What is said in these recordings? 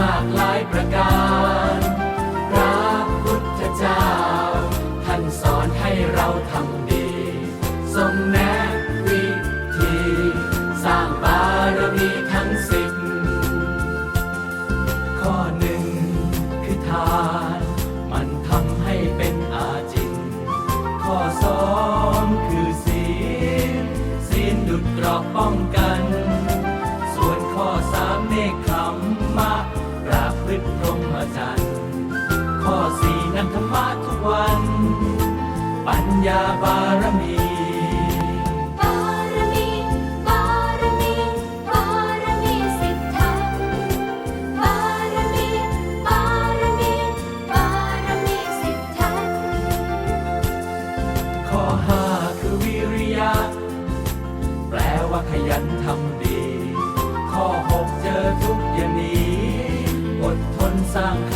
มากหลายประการ พระพุทธเจ้า ท่านสอนให้เราทำดี ทรงแนะวิธี สร้างบารมีทั้งสิบข้อหนึ่งคือทาน มันทำให้เป็นอาจิน ข้อสองคือศีล ศีลดุดกรอบป้องกัน ส่วนข้อสามเนก จันทร์ข้อสี่นันธรรมะทุกวัน ปัญญาบารมี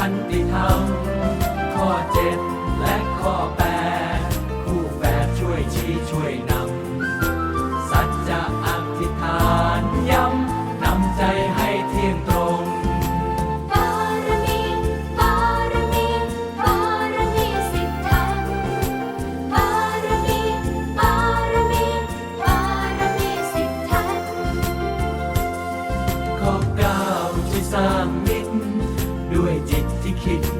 ส do it, dick to kitty.